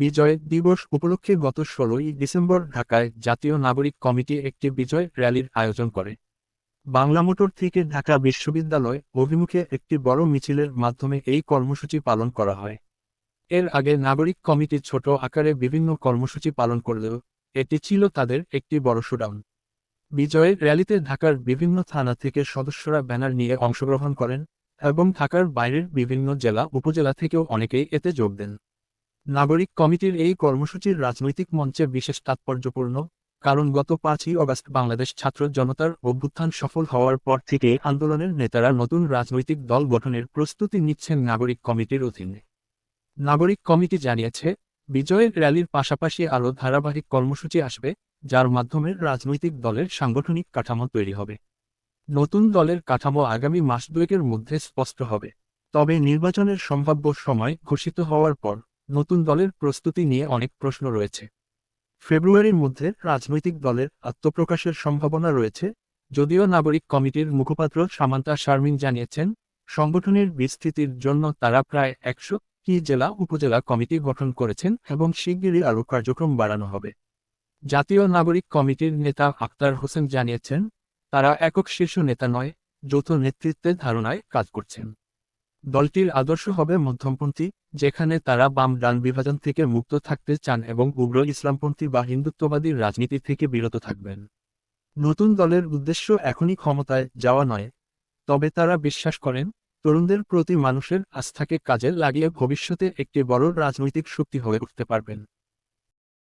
বিজয় দিবস উপলক্ষে গত ষোলোই ডিসেম্বর ঢাকায় জাতীয় নাগরিক কমিটি একটি বিজয় র্যালির আয়োজন করে। বাংলা মোটর থেকে ঢাকা বিশ্ববিদ্যালয় অভিমুখে একটি বড় মিছিলের মাধ্যমে এই কর্মসূচি পালন করা হয়। এর আগে নাগরিক কমিটি ছোট আকারে বিভিন্ন কর্মসূচি পালন করলেও এটি ছিল তাদের একটি বড় শোডাউন। বিজয়ের র্যালিতে ঢাকার বিভিন্ন থানা থেকে সদস্যরা ব্যানার নিয়ে অংশগ্রহণ করেন এবং ঢাকার বাইরের বিভিন্ন জেলা, উপজেলা থেকেও অনেকেই এতে যোগ দেন। নাগরিক কমিটির এই কর্মসূচির রাজনৈতিক মঞ্চে বিশেষ তাৎপর্যপূর্ণ, কারণ গত পাঁচই অগস্ট বাংলাদেশ ছাত্র জনতার অভ্যুত্থান সফল হওয়ার পর থেকে আন্দোলনের নেতারা নতুন রাজনৈতিক দল গঠনের প্রস্তুতি নিচ্ছেন নাগরিক কমিটির অধীনে। নাগরিক কমিটি জানিয়েছে, বিজয়ের র্যালির পাশাপাশি আরও ধারাবাহিক কর্মসূচি আসবে, যার মাধ্যমে রাজনৈতিক দলের সাংগঠনিক কাঠামো তৈরি হবে। নতুন দলের কাঠামো আগামী মাস দুয়েকের মধ্যে স্পষ্ট হবে। তবে নির্বাচনের সম্ভাব্য সময় ঘোষিত হওয়ার পর নতুন দলের প্রস্তুতি নিয়ে অনেক প্রশ্ন রয়েছে। ফেব্রুয়ারির মধ্যে রাজনৈতিক দলের আত্মপ্রকাশের সম্ভাবনা রয়েছে। যদিও নাগরিক কমিটির মুখপাত্র সামান্তা শারমিন জানিয়েছেন সংগঠনের বিস্তৃতির জন্য তারা প্রায় একশো কি জেলা উপজেলা কমিটি গঠন করেছেন এবং শিগগিরই আরও কার্যক্রম বাড়ানো হবে। জাতীয় নাগরিক কমিটির নেতা আক্তার হোসেন জানিয়েছেন তারা একক শীর্ষ নেতা নয় যৌথ নেতৃত্বের ধারণায় কাজ করছেন। দলটির আদর্শ হবে মধ্যমপন্থী, যেখানে তারা বাম ডান বিভাজন থেকে মুক্ত থাকতে চান এবং উগ্র ইসলামপন্থী বা হিন্দুত্ববাদী রাজনীতি থেকে বিরত থাকবেন। নতুন দলের উদ্দেশ্য এখনই ক্ষমতায় যাওয়া নয়। তবে তারা বিশ্বাস করেন, তরুণদের প্রতি মানুষের আস্থাকে কাজে লাগিয়ে ভবিষ্যতে একটি বড় রাজনৈতিক শক্তি হয়ে উঠতে পারবেন।